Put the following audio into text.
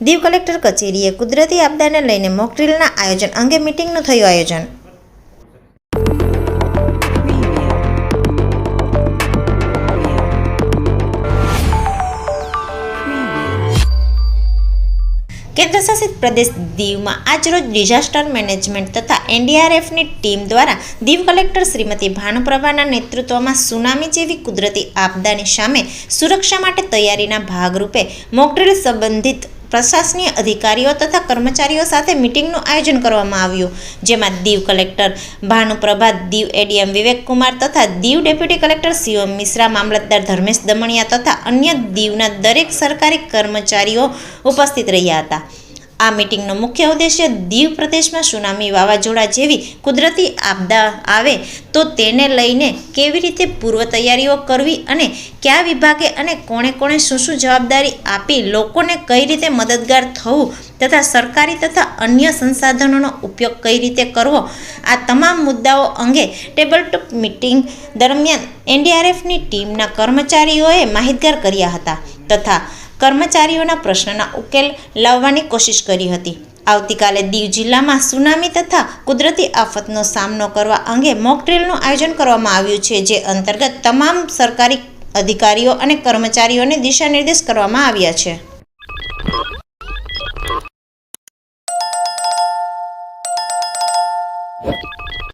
Diu collector કચેરીએ કુદરતી આપદાને લઈને મોકડ્રીલના આયોજન અંગે મિટિંગનું થયું આયોજન. કેન્દ્રશાસિત પ્રદેશ દીવમાં આજરોજ ડિઝાસ્ટર મેનેજમેન્ટ તથા એનડીઆરએફની ટીમ દ્વારા દીવ કલેક્ટર શ્રીમતી ભાનુપ્રભાના નેતૃત્વમાં સુનામી જેવી કુદરતી આપદાની સામે સુરક્ષા માટે તૈયારીના ભાગરૂપે મોકડ્રીલ સંબંધિત પ્રશાસનીય અધિકારીઓ તથા કર્મચારીઓ સાથે મિટિંગનું આયોજન કરવામાં આવ્યું, જેમાં દીવ કલેક્ટર ભાનુપ્રભા દીવ એડીએમ વિવેકકુમાર તથા દીવ ડેપ્યુટી કલેક્ટર શિવમ મિશ્રા, મામલતદાર ધર્મેશ દમણિયા તથા અન્ય દીવના દરેક સરકારી કર્મચારીઓ ઉપસ્થિત રહ્યા હતા. આ મિટિંગનો મુખ્ય ઉદ્દેશ્ય દીવ પ્રદેશમાં સુનામી વાવાઝોડા જેવી કુદરતી આપદા આવે તો તેને લઈને કેવી રીતે પૂર્વ તૈયારીઓ કરવી અને કયા વિભાગે અને કોણે કોણે શું શું જવાબદારી આપી, લોકોને કઈ રીતે મદદગાર થવું તથા સરકારી તથા અન્ય સંસાધનોનો ઉપયોગ કઈ રીતે કરવો, આ તમામ મુદ્દાઓ અંગે ટેબલ ટોપ મિટિંગ દરમિયાન એનડીઆરએફની ટીમના કર્મચારીઓએ માહિતગાર કર્યા હતા તથા કર્મચારીઓના પ્રશ્નના ઉકેલ લાવવાની કોશિશ કરી હતી. આવતીકાલે દીવ જિલ્લામાં સુનામી તથા કુદરતી આફતનો સામનો કરવા અંગે મોકડ્રીલનું આયોજન કરવામાં આવ્યું છે, જે અંતર્ગત તમામ સરકારી અધિકારીઓ અને કર્મચારીઓને દિશા નિર્દેશ કરવામાં આવ્યા છે.